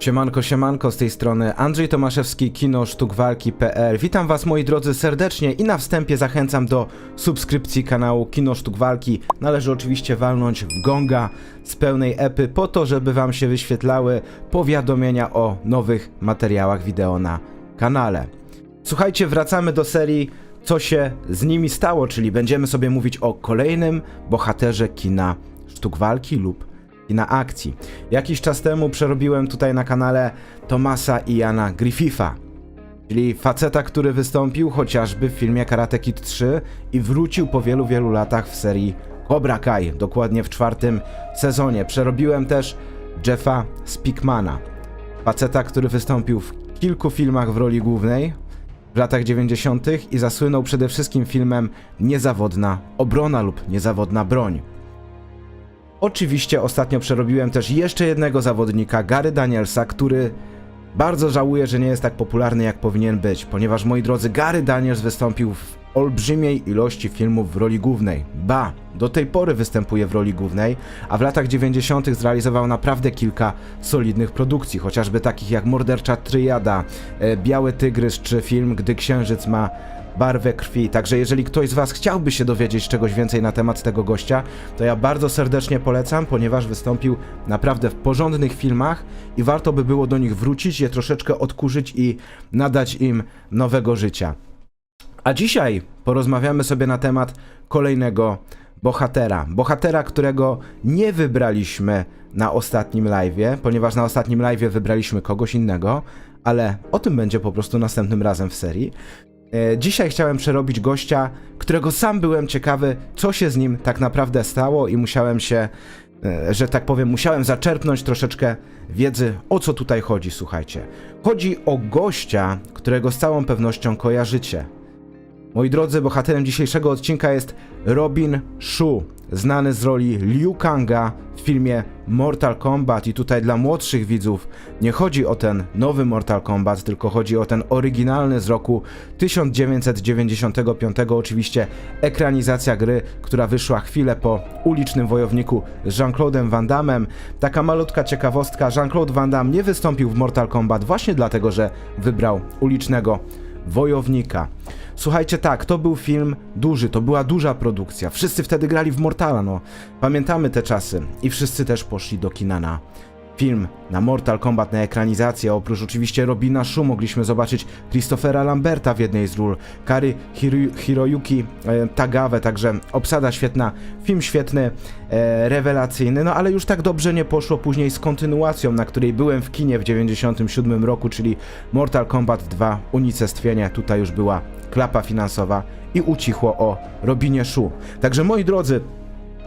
Siemanko, siemanko, z tej strony Andrzej Tomaszewski, kino sztuk walki.pl. Witam was moi drodzy serdecznie i na wstępie zachęcam do subskrypcji kanału Kino Sztuk Walki. Należy oczywiście walnąć w gonga z pełnej epy po to, żeby wam się wyświetlały powiadomienia o nowych materiałach wideo na kanale. Słuchajcie, wracamy do serii Co się z nimi stało, czyli będziemy sobie mówić o kolejnym bohaterze kina sztuk walki lub na akcji. Jakiś czas temu przerobiłem tutaj na kanale Tomasa i Jana Griffitha, czyli faceta, który wystąpił chociażby w filmie Karate Kid 3 i wrócił po wielu, wielu latach w serii Cobra Kai, dokładnie w czwartym sezonie. Przerobiłem też Jeffa Speakmana, faceta, który wystąpił w kilku filmach w roli głównej w latach 90. i zasłynął przede wszystkim filmem Niezawodna obrona lub Niezawodna broń. Oczywiście ostatnio przerobiłem też jeszcze jednego zawodnika, Gary Danielsa, który bardzo żałuję, że nie jest tak popularny jak powinien być, ponieważ moi drodzy, Gary Daniels wystąpił w olbrzymiej ilości filmów w roli głównej. Ba, do tej pory występuje w roli głównej, a w latach 90. zrealizował naprawdę kilka solidnych produkcji, chociażby takich jak Mordercza Tryjada, e, Biały Tygrys czy film Gdy Księżyc ma barwę krwi. Także jeżeli ktoś z Was chciałby się dowiedzieć czegoś więcej na temat tego gościa, to ja bardzo serdecznie polecam, ponieważ wystąpił naprawdę w porządnych filmach i warto by było do nich wrócić, je troszeczkę odkurzyć i nadać im nowego życia. A dzisiaj porozmawiamy sobie na temat kolejnego bohatera. Bohatera, którego nie wybraliśmy na ostatnim live'ie, ponieważ na ostatnim live'ie wybraliśmy kogoś innego, ale o tym będzie po prostu następnym razem w serii. E, Dzisiaj chciałem przerobić gościa, którego sam byłem ciekawy, co się z nim tak naprawdę stało i musiałem się, e, że tak powiem, musiałem zaczerpnąć troszeczkę wiedzy, o co tutaj chodzi, słuchajcie. Chodzi o gościa, którego z całą pewnością kojarzycie. Moi drodzy, bohaterem dzisiejszego odcinka jest Robin Shu, znany z roli Liu Kanga w filmie Mortal Kombat i tutaj dla młodszych widzów nie chodzi o ten nowy Mortal Kombat, tylko chodzi o ten oryginalny z roku 1995, oczywiście ekranizacja gry, która wyszła chwilę po ulicznym wojowniku Jean-Claude'em Van Damme. Taka malutka ciekawostka, Jean-Claude Van Damme nie wystąpił w Mortal Kombat właśnie dlatego, że wybrał ulicznego wojownika. Słuchajcie, tak, to był film duży, to była duża produkcja. Wszyscy wtedy grali w Mortala, no. Pamiętamy te czasy. I wszyscy też poszli do kina na film, na Mortal Kombat, na ekranizację. Oprócz oczywiście Robina Shu mogliśmy zobaczyć Christophera Lamberta w jednej z ról, Hiru- Hiroyuki e, Tagawe, także obsada świetna, film świetny, e, rewelacyjny, no ale już tak dobrze nie poszło później z kontynuacją, na której byłem w kinie w 97 roku, czyli Mortal Kombat 2 Unicestwienie. Tutaj już była klapa finansowa i ucichło o Robinie Shu. Także moi drodzy,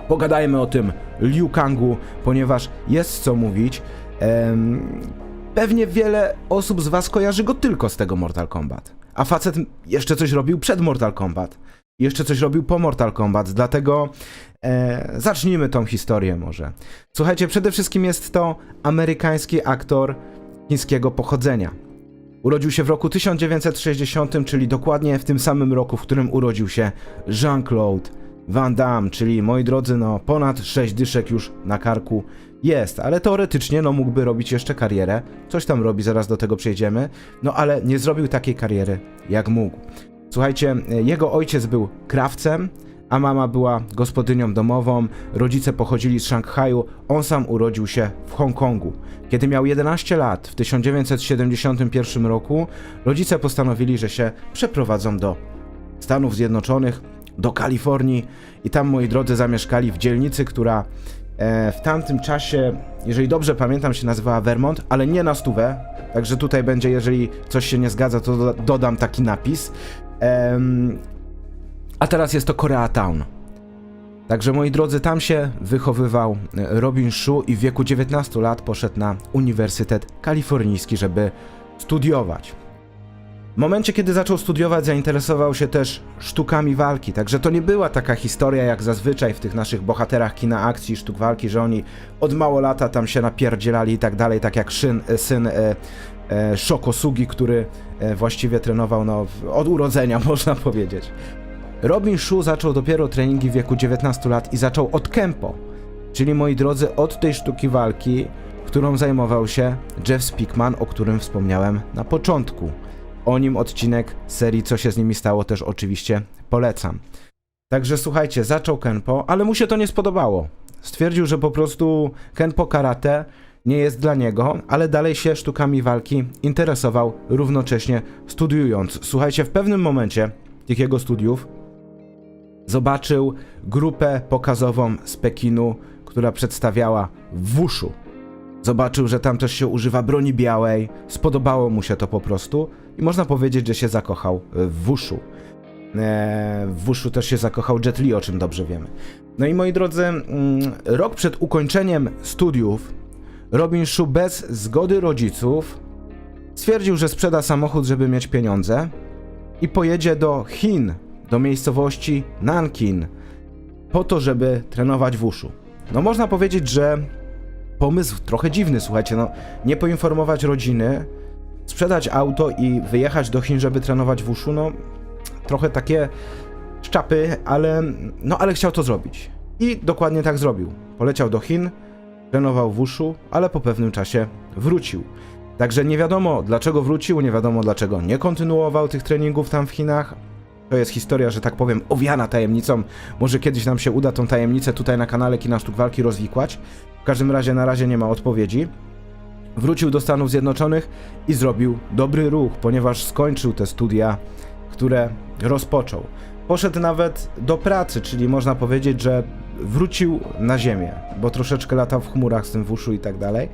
pogadajmy o tym Liu Kangu, ponieważ jest co mówić. Em, pewnie wiele osób z Was kojarzy go tylko z tego Mortal Kombat. A facet jeszcze coś robił przed Mortal Kombat. Jeszcze coś robił po Mortal Kombat, dlatego e, zacznijmy tą historię może. Słuchajcie, przede wszystkim jest to amerykański aktor chińskiego pochodzenia. Urodził się w roku 1960, czyli dokładnie w tym samym roku, w którym urodził się Jean-Claude Van Damme, czyli moi drodzy, no ponad 6 dyszek już na karku jest, ale teoretycznie no mógłby robić jeszcze karierę, coś tam robi, zaraz do tego przejdziemy, no ale nie zrobił takiej kariery jak mógł. Słuchajcie, jego ojciec był krawcem, a mama była gospodynią domową, rodzice pochodzili z Szanghaju, on sam urodził się w Hongkongu. Kiedy miał 11 lat, w 1971 roku, rodzice postanowili, że się przeprowadzą do Stanów Zjednoczonych, do Kalifornii i tam, moi drodzy, zamieszkali w dzielnicy, która e, w tamtym czasie, jeżeli dobrze pamiętam, się nazywała Vermont, ale nie na stówę, także tutaj będzie, jeżeli coś się nie zgadza, to doda- dodam taki napis. A teraz jest to Koreatown. Także moi drodzy, tam się wychowywał e, Robin Shu i w wieku 19 lat poszedł na Uniwersytet Kalifornijski, żeby studiować. W momencie, kiedy zaczął studiować, zainteresował się też sztukami walki, także to nie była taka historia jak zazwyczaj w tych naszych bohaterach kina akcji, sztuk walki, że oni od mało lata tam się napierdzielali i tak dalej, tak jak szyn, syn e, e, Shokosugi, który e, właściwie trenował no, od urodzenia, można powiedzieć. Robin Shu zaczął dopiero treningi w wieku 19 lat i zaczął od kempo, czyli moi drodzy, od tej sztuki walki, którą zajmował się Jeff Speakman, o którym wspomniałem na początku. O nim odcinek serii Co się z nimi stało też oczywiście polecam. Także słuchajcie, zaczął Kenpo, ale mu się to nie spodobało. Stwierdził, że po prostu Kenpo karate nie jest dla niego, ale dalej się sztukami walki interesował, równocześnie studiując. Słuchajcie, w pewnym momencie tych jego studiów zobaczył grupę pokazową z Pekinu, która przedstawiała wuszu. Zobaczył, że tam też się używa broni białej, spodobało mu się to po prostu i można powiedzieć, że się zakochał w wuszu. Eee, w wuszu też się zakochał Jet Li, o czym dobrze wiemy. No i moi drodzy, mm, rok przed ukończeniem studiów Robin Shu bez zgody rodziców stwierdził, że sprzeda samochód, żeby mieć pieniądze i pojedzie do Chin, do miejscowości Nankin, po to, żeby trenować wuszu. No można powiedzieć, że pomysł trochę dziwny, słuchajcie, no nie poinformować rodziny, sprzedać auto i wyjechać do Chin, żeby trenować wuszu, no trochę takie szczapy, ale no ale chciał to zrobić. I dokładnie tak zrobił. Poleciał do Chin, trenował wuszu, ale po pewnym czasie wrócił. Także nie wiadomo dlaczego wrócił, nie wiadomo dlaczego nie kontynuował tych treningów tam w Chinach. To jest historia, że tak powiem, owiana tajemnicą. Może kiedyś nam się uda tą tajemnicę tutaj na kanale Kina Sztuk Walki rozwikłać. W każdym razie na razie nie ma odpowiedzi. Wrócił do Stanów Zjednoczonych i zrobił dobry ruch, ponieważ skończył te studia, które rozpoczął. Poszedł nawet do pracy, czyli można powiedzieć, że wrócił na ziemię, bo troszeczkę latał w chmurach z tym w uszu i tak dalej.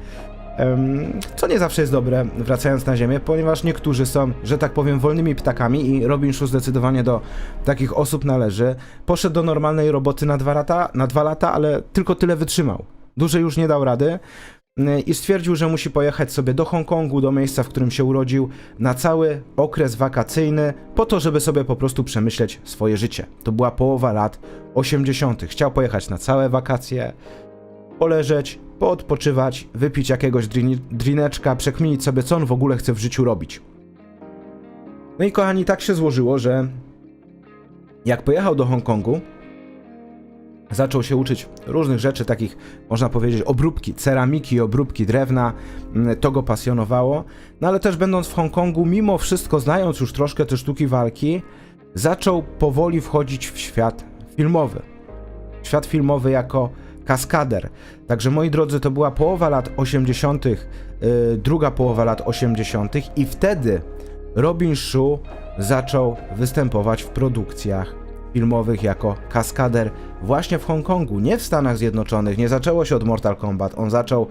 Co nie zawsze jest dobre, wracając na ziemię, ponieważ niektórzy są, że tak powiem, wolnymi ptakami i Robin Shu zdecydowanie do takich osób należy. Poszedł do normalnej roboty na dwa lata, na dwa lata ale tylko tyle wytrzymał. Dłużej już nie dał rady i stwierdził, że musi pojechać sobie do Hongkongu, do miejsca, w którym się urodził, na cały okres wakacyjny, po to, żeby sobie po prostu przemyśleć swoje życie. To była połowa lat 80. Chciał pojechać na całe wakacje, poleżeć, poodpoczywać, wypić jakiegoś drini- drineczka, przekminić sobie, co on w ogóle chce w życiu robić. No i kochani, tak się złożyło, że jak pojechał do Hongkongu, zaczął się uczyć różnych rzeczy, takich można powiedzieć obróbki, ceramiki, obróbki drewna, mm, to go pasjonowało. No ale też będąc w Hongkongu, mimo wszystko znając już troszkę te sztuki walki, zaczął powoli wchodzić w świat filmowy. Świat filmowy jako kaskader. Także moi drodzy, to była połowa lat 80., yy, druga połowa lat 80. i wtedy Robin Shu zaczął występować w produkcjach filmowych jako kaskader właśnie w Hongkongu, nie w Stanach Zjednoczonych. Nie zaczęło się od Mortal Kombat. On zaczął,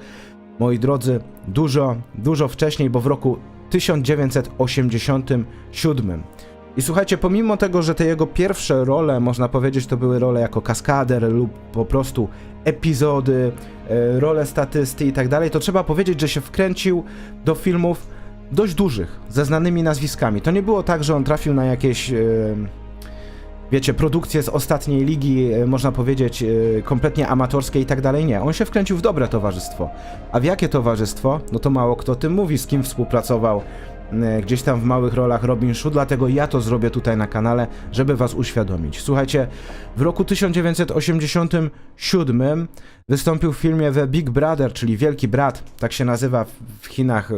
moi drodzy, dużo, dużo wcześniej, bo w roku 1987. I słuchajcie, pomimo tego, że te jego pierwsze role, można powiedzieć, to były role jako kaskader lub po prostu epizody, e, role statysty i tak dalej, to trzeba powiedzieć, że się wkręcił do filmów dość dużych, ze znanymi nazwiskami. To nie było tak, że on trafił na jakieś, e, wiecie, produkcje z ostatniej ligi, e, można powiedzieć, e, kompletnie amatorskie i tak dalej. Nie, on się wkręcił w dobre towarzystwo. A w jakie towarzystwo? No to mało kto tym mówi, z kim współpracował e, gdzieś tam w małych rolach Robin dlatego ja to zrobię tutaj na kanale, żeby was uświadomić. Słuchajcie, w roku 1987 wystąpił w filmie The Big Brother, czyli Wielki Brat, tak się nazywa w- Chinach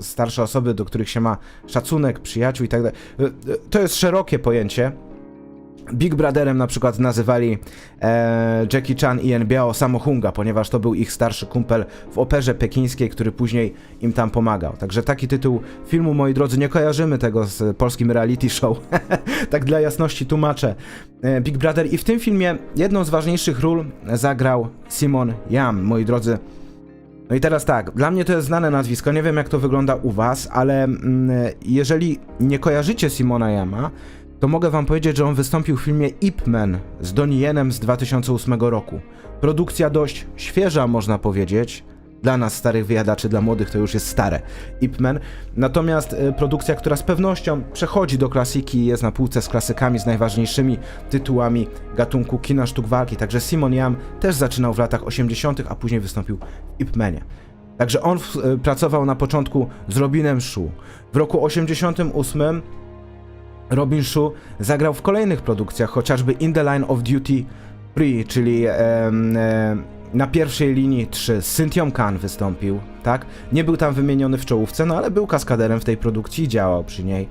starsze osoby, do których się ma szacunek, przyjaciół i tak dalej. To jest szerokie pojęcie. Big Brotherem na przykład nazywali e, Jackie Chan i Biao Samohunga, ponieważ to był ich starszy kumpel w operze pekińskiej, który później im tam pomagał. Także taki tytuł filmu, moi drodzy, nie kojarzymy tego z polskim reality show. tak dla jasności tłumaczę. E, Big Brother i w tym filmie jedną z ważniejszych ról zagrał Simon Yam, moi drodzy. No i teraz tak, dla mnie to jest znane nazwisko, nie wiem jak to wygląda u was, ale mm, jeżeli nie kojarzycie Simona Yama, to mogę wam powiedzieć, że on wystąpił w filmie Ip Man z Donnie Yenem z 2008 roku. Produkcja dość świeża, można powiedzieć. Dla nas, starych wyjadaczy, dla młodych to już jest stare. Ip Man. Natomiast e, produkcja, która z pewnością przechodzi do klasyki i jest na półce z klasykami, z najważniejszymi tytułami gatunku kina sztuk walki. Także Simon Yam też zaczynał w latach 80., a później wystąpił w Ip Manie. Także on w, e, pracował na początku z Robinem Shu. W roku 88 Robin Shu zagrał w kolejnych produkcjach, chociażby In the Line of Duty Free, czyli em, em, Na pierwszej linii 3 z Khan wystąpił, tak? Nie był tam wymieniony w czołówce, no ale był kaskaderem w tej produkcji i działał przy niej.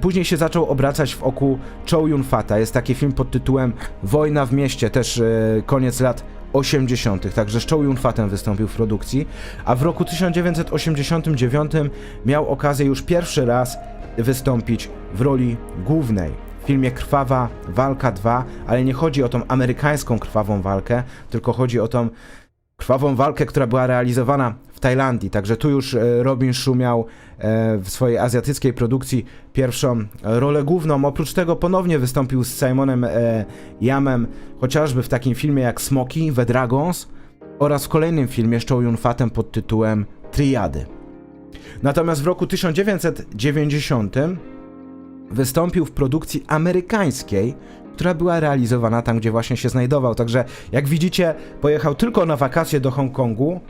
Później się zaczął obracać wokół Chow Yun Fata. Jest taki film pod tytułem Wojna w mieście, też e, koniec lat 80., także z Chow Fatem wystąpił w produkcji, a w roku 1989 miał okazję już pierwszy raz wystąpić w roli głównej w filmie Krwawa Walka 2, ale nie chodzi o tą amerykańską krwawą walkę, tylko chodzi o tą krwawą walkę, która była realizowana Tajlandii. Także tu już e, Robin Shu miał e, w swojej azjatyckiej produkcji pierwszą rolę główną. Oprócz tego ponownie wystąpił z Simonem e, Yamem, chociażby w takim filmie jak Smoky, The Dragons oraz w kolejnym filmie z Chow Yun Fatem pod tytułem Triady. Natomiast w roku 1990 wystąpił w produkcji amerykańskiej, która była realizowana tam, gdzie właśnie się znajdował. Także jak widzicie, pojechał tylko na wakacje do Hongkongu,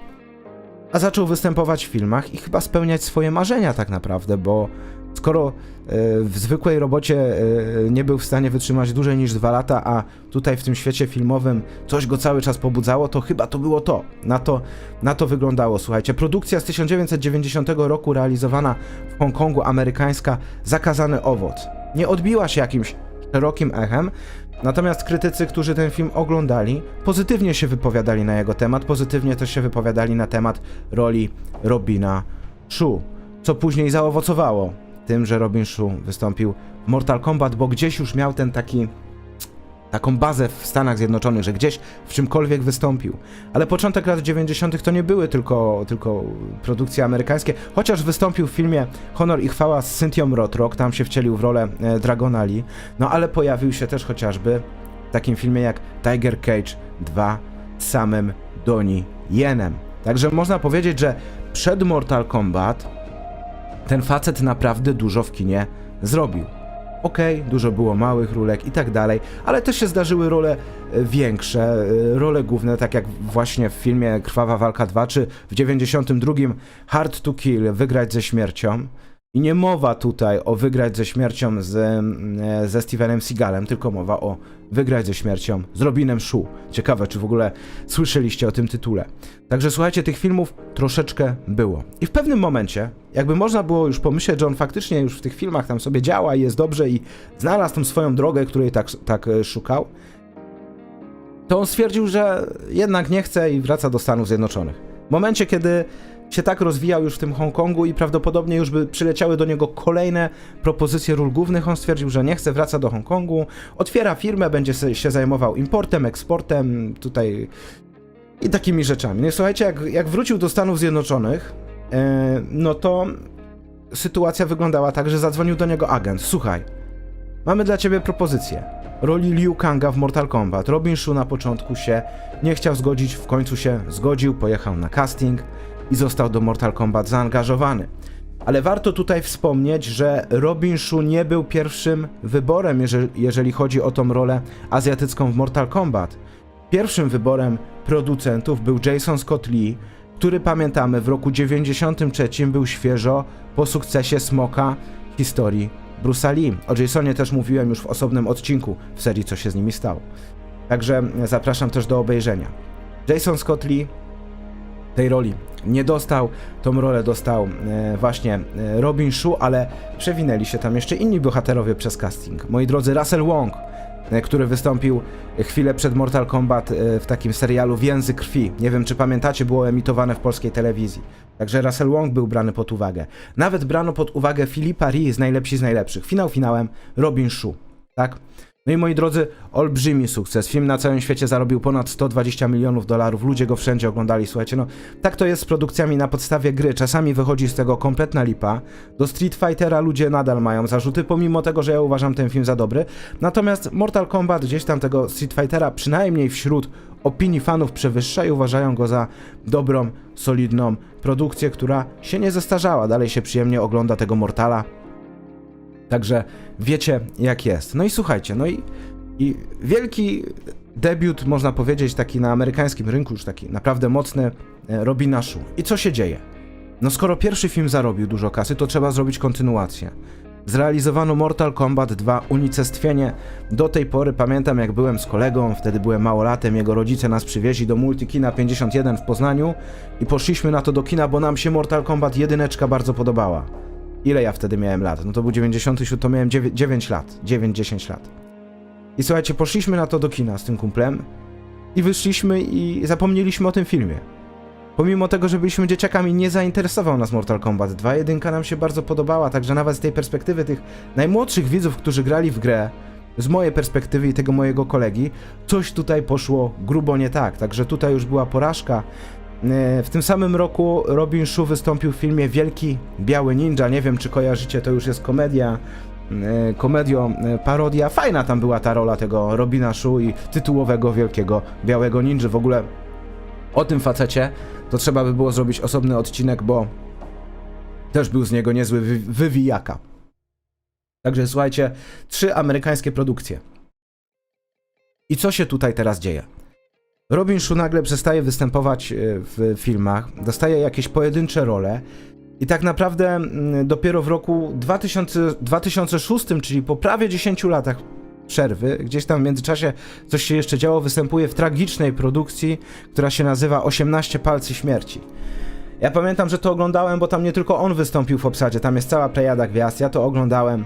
a zaczął występować w filmach i chyba spełniać swoje marzenia tak naprawdę, bo skoro e, w zwykłej robocie e, nie był w stanie wytrzymać dłużej niż dwa lata, a tutaj w tym świecie filmowym coś go cały czas pobudzało, to chyba to było to. Na to, na to wyglądało. Słuchajcie, produkcja z 1990 roku realizowana w Hongkongu, amerykańska, Zakazany Owoc. Nie odbiła się jakimś szerokim echem, natomiast krytycy, którzy ten film oglądali, pozytywnie się wypowiadali na jego temat, pozytywnie też się wypowiadali na temat roli Robina Shu, co później zaowocowało tym, że Robin Shu wystąpił w Mortal Kombat, bo gdzieś już miał ten taki taką bazę w Stanach Zjednoczonych, że gdzieś w czymkolwiek wystąpił. Ale początek lat 90. to nie były tylko, tylko produkcje amerykańskie, chociaż wystąpił w filmie Honor i Chwała z Cynthią Rothrock, tam się wcielił w rolę e, Dragona Lee, no ale pojawił się też chociażby w takim filmie jak Tiger Cage 2 z samym Donnie Yenem. Także można powiedzieć, że przed Mortal Kombat ten facet naprawdę dużo w kinie zrobił. Okej, dużo było małych rólek i tak dalej, ale też się zdarzyły role e, większe, e, role główne, tak jak właśnie w filmie Krwawa Walka 2, czy w 92 Hard to Kill, Wygrać ze śmiercią. I nie mowa tutaj o wygrać ze śmiercią z, mm, e, ze Stevenem Seagalem, tylko mowa o wygrać ze śmiercią z Robinem Shu. Ciekawe, czy w ogóle słyszeliście o tym tytule. Także słuchajcie, tych filmów troszeczkę było. I w pewnym momencie, jakby można było już pomyśleć, że on faktycznie już w tych filmach tam sobie działa i jest dobrze i znalazł tą swoją drogę, której tak, tak e, szukał, to on stwierdził, że jednak nie chce i wraca do Stanów Zjednoczonych. W momencie, kiedy się tak rozwijał już w tym Hongkongu i prawdopodobnie już by przyleciały do niego kolejne propozycje ról głównych, on stwierdził, że nie chce, wraca do Hongkongu, otwiera firmę, będzie się zajmował importem, eksportem, tutaj i takimi rzeczami. No słuchajcie, jak, jak wrócił do Stanów Zjednoczonych, e, no to sytuacja wyglądała tak, że zadzwonił do niego agent. Słuchaj, mamy dla ciebie propozycję. Roli Liu Kanga w Mortal Kombat. Robin Shu na początku się nie chciał zgodzić, w końcu się zgodził, pojechał na casting i został do Mortal Kombat zaangażowany. Ale warto tutaj wspomnieć, że Robin Shu nie był pierwszym wyborem, jeżeli, chodzi o tą rolę azjatycką w Mortal Kombat. Pierwszym wyborem producentów był Jason Scott Lee, który pamiętamy w roku 93 był świeżo po sukcesie Smoka historii Bruce'a Lee. O Jasonie też mówiłem już w osobnym odcinku w serii Co się z nimi stało. Także zapraszam też do obejrzenia. Jason Scott Lee tej roli nie dostał. Tą rolę dostał e, właśnie e, Robin Shu, ale przewinęli się tam jeszcze inni bohaterowie przez casting. Moi drodzy, Russell Wong, e, który wystąpił chwilę przed Mortal Kombat w takim serialu Więzy Krwi. Nie wiem, czy pamiętacie, było emitowane w polskiej telewizji. Także Russell Wong był brany pod uwagę. Nawet brano pod uwagę Filipa Ree z najlepsi z najlepszych. Finał finałem Robin Shu, tak? No i moi drodzy, olbrzymi sukces. Film na całym świecie zarobił ponad 120 milionów dolarów. Ludzie go wszędzie oglądali. Słuchajcie, no tak to jest z produkcjami na podstawie gry. Czasami wychodzi z tego kompletna lipa. Do Street Fightera ludzie nadal mają zarzuty, pomimo tego, że ja uważam ten film za dobry. Natomiast Mortal Kombat gdzieś tam tego Street Fightera, przynajmniej wśród opinii fanów przewyższa i uważają go za dobrą, solidną produkcję, która się nie zestarzała. Dalej się przyjemnie ogląda tego Mortala. Także wiecie jak jest. No i słuchajcie, no i, i wielki debiut, można powiedzieć, taki na amerykańskim rynku, już taki naprawdę mocny, e, Robina Shu. I co się dzieje? No skoro pierwszy film zarobił dużo kasy, to trzeba zrobić kontynuację. zrealizowano Mortal Kombat 2 Unicestwienie. Do tej pory pamiętam jak byłem z kolegą, wtedy byłem małolatem, jego rodzice nas przywieźli do Multikina 51 w Poznaniu i poszliśmy na to do kina, bo nam się Mortal Kombat 1 bardzo podobała. Ile ja wtedy miałem lat? No to był 97, to miałem 9, 9 lat, 9-10 lat. I słuchajcie, poszliśmy na to do kina z tym kumplem i wyszliśmy i zapomnieliśmy o tym filmie. Pomimo tego, że byliśmy dzieciakami, nie zainteresował nas Mortal Kombat 2. Jedynka nam się bardzo podobała, także nawet z tej perspektywy tych najmłodszych widzów, którzy grali w grę, z mojej perspektywy i tego mojego kolegi, coś tutaj poszło grubo nie tak. Także tutaj już była porażka. E, W tym samym roku Robin Shu wystąpił w filmie Wielki Biały Ninja. Nie wiem, czy kojarzycie, to już jest komedia. e, Komedio, e, parodia. Fajna tam była ta rola tego Robina Shu i tytułowego Wielkiego Białego Ninja. W ogóle o tym facecie to trzeba by było zrobić osobny odcinek, bo też był z niego niezły wy wywijaka. Także słuchajcie, trzy amerykańskie produkcje. I co się tutaj teraz dzieje? Robin Shu nagle przestaje występować e, w filmach, dostaje jakieś pojedyncze role i tak naprawdę mm, dopiero w roku 2000, 2006, czyli po prawie 10 latach przerwy, gdzieś tam w międzyczasie coś się jeszcze działo, występuje w tragicznej produkcji, która się nazywa 18 palcy śmierci. Ja pamiętam, że to oglądałem, bo tam nie tylko on wystąpił w obsadzie, tam jest cała plejada gwiazd, ja to oglądałem,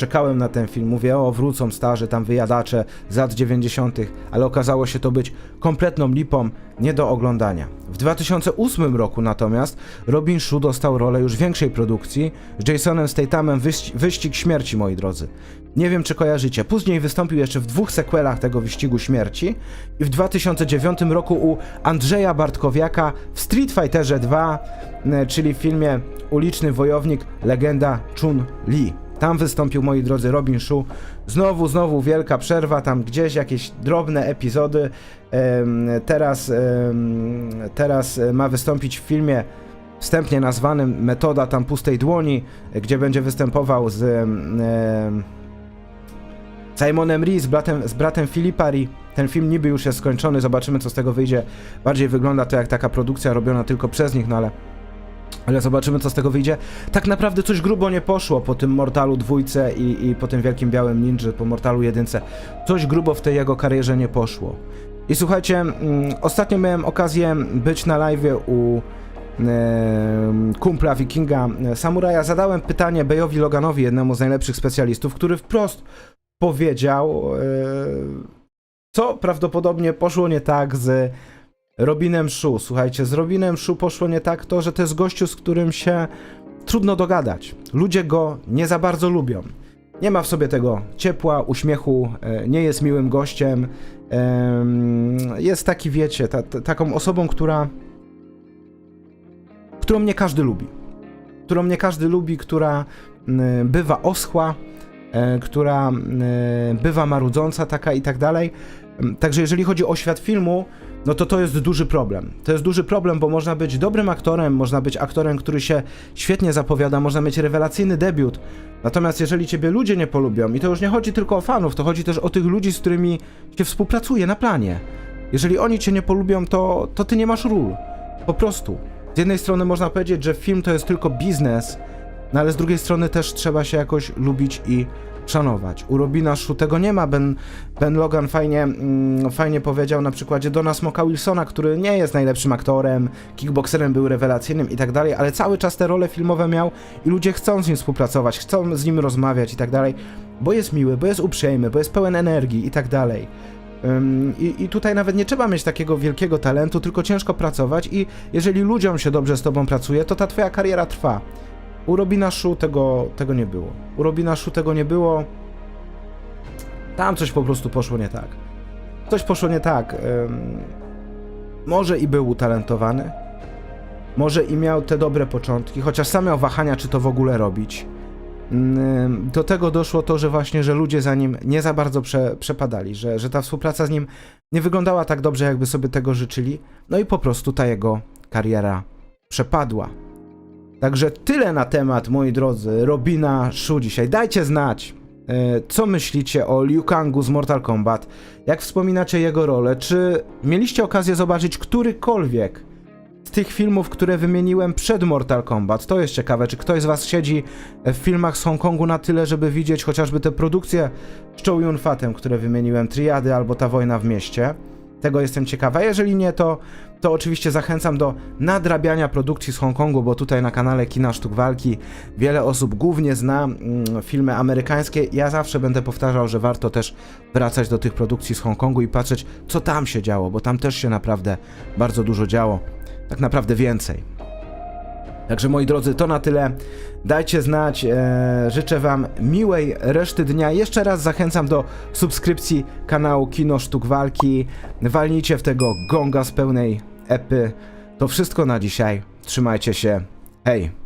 czekałem na ten film, mówię, o wrócą starzy, tam wyjadacze z lat 90., ale okazało się to być kompletną lipą, nie do oglądania. W 2008 roku natomiast Robin Shu dostał rolę już większej produkcji z Jasonem Stathamem Wyś- Wyścig Śmierci, moi drodzy. Nie wiem, czy kojarzycie. Później wystąpił jeszcze w dwóch sequelach tego Wyścigu Śmierci i w 2009 roku u Andrzeja Bartkowiaka w Street Fighterze 2, e, czyli w filmie Uliczny Wojownik, legenda Chun-Li. Tam wystąpił, moi drodzy, Robin Shu. Znowu, znowu wielka przerwa, tam gdzieś jakieś drobne epizody. Teraz, teraz e, ma wystąpić w filmie wstępnie nazwanym Metoda tam pustej dłoni, gdzie będzie występował z em, em, Simonem Ree, z bratem, z bratem Filipa Ree. Ten film niby już jest skończony, zobaczymy co z tego wyjdzie. Bardziej wygląda to jak taka produkcja robiona tylko przez nich, no ale ale zobaczymy, co z tego wyjdzie. Tak naprawdę coś grubo nie poszło po tym Mortalu dwójce i, i po tym Wielkim Białym Ninja, po Mortalu jedynce. Coś grubo w tej jego karierze nie poszło. I słuchajcie, mm, ostatnio miałem okazję być na live u em, kumpla Wikinga e, Samuraja. Zadałem pytanie Bejowi Loganowi, jednemu z najlepszych specjalistów, który wprost powiedział, e, co prawdopodobnie poszło nie tak z Robinem Shu. Słuchajcie, z Robinem Shu poszło nie tak to, że to jest gościu, z którym się trudno dogadać. Ludzie go nie za bardzo lubią. Nie ma w sobie tego ciepła, uśmiechu, e, nie jest miłym gościem. em, Jest taki, wiecie, ta, ta, taką osobą, która. którą nie każdy lubi. Którą nie każdy lubi, która bywa oschła, e, która bywa marudząca, taka i tak dalej. Także jeżeli chodzi o świat filmu, no to to jest duży problem. To jest duży problem, bo można być dobrym aktorem, można być aktorem, który się świetnie zapowiada, można mieć rewelacyjny debiut. Natomiast jeżeli ciebie ludzie nie polubią, i to już nie chodzi tylko o fanów, to chodzi też o tych ludzi, z którymi się współpracuje na planie. Jeżeli oni cię nie polubią, to, to ty nie masz ról. Po prostu. Z jednej strony można powiedzieć, że film to jest tylko biznes, no ale z drugiej strony też trzeba się jakoś lubić i szanować. U Robina nie ma. Ben, ben Logan fajnie, mm, fajnie powiedział na przykładzie Dona Smoka Wilsona, który nie jest najlepszym aktorem, kickboxerem był rewelacyjnym i tak dalej, ale cały czas te role filmowe miał i ludzie chcą z nim współpracować, chcą z nim rozmawiać i tak dalej, bo jest miły, bo jest uprzejmy, bo jest pełen energii i tak dalej. I, I tutaj nawet nie trzeba mieć takiego wielkiego talentu, tylko ciężko pracować i jeżeli ludziom się dobrze z tobą pracuje, to ta twoja kariera trwa. U Robina Shu tego, tego nie było. U Robina Shu tego nie było. Tam coś po prostu poszło nie tak. Coś poszło nie tak. Może i był utalentowany, może i miał te dobre początki, chociaż sam miał wahania, czy to w ogóle robić. Ym, Do tego doszło to, że właśnie, że ludzie za nim nie za bardzo prze, przepadali, że, że ta współpraca z nim nie wyglądała tak dobrze, jakby sobie tego życzyli. No i po prostu ta jego kariera przepadła. Także tyle na temat, moi drodzy, Robina Shu dzisiaj. Dajcie znać, e, co myślicie o Liu Kangu z Mortal Kombat, jak wspominacie jego rolę, czy mieliście okazję zobaczyć którykolwiek z tych filmów, które wymieniłem przed Mortal Kombat. To jest ciekawe, czy ktoś z was siedzi w filmach z Hongkongu na tyle, żeby widzieć chociażby te produkcje z Chow Yun Fatem, które wymieniłem, Triady albo Ta Wojna w Mieście. Tego jestem ciekawa. Jeżeli nie, to, to oczywiście zachęcam do nadrabiania produkcji z Hongkongu, bo tutaj na kanale Kina Sztuk Walki wiele osób głównie zna mm, filmy amerykańskie. Ja zawsze będę powtarzał, że warto też wracać do tych produkcji z Hongkongu i patrzeć, co tam się działo, bo tam też się naprawdę bardzo dużo działo. Tak naprawdę więcej. Także moi drodzy, to na tyle. Dajcie znać. E, życzę Wam miłej reszty dnia. Jeszcze raz zachęcam do subskrypcji kanału Kino Sztuk Walki. Walnijcie w tego gonga z pełnej epy. To wszystko na dzisiaj. Trzymajcie się. Hej!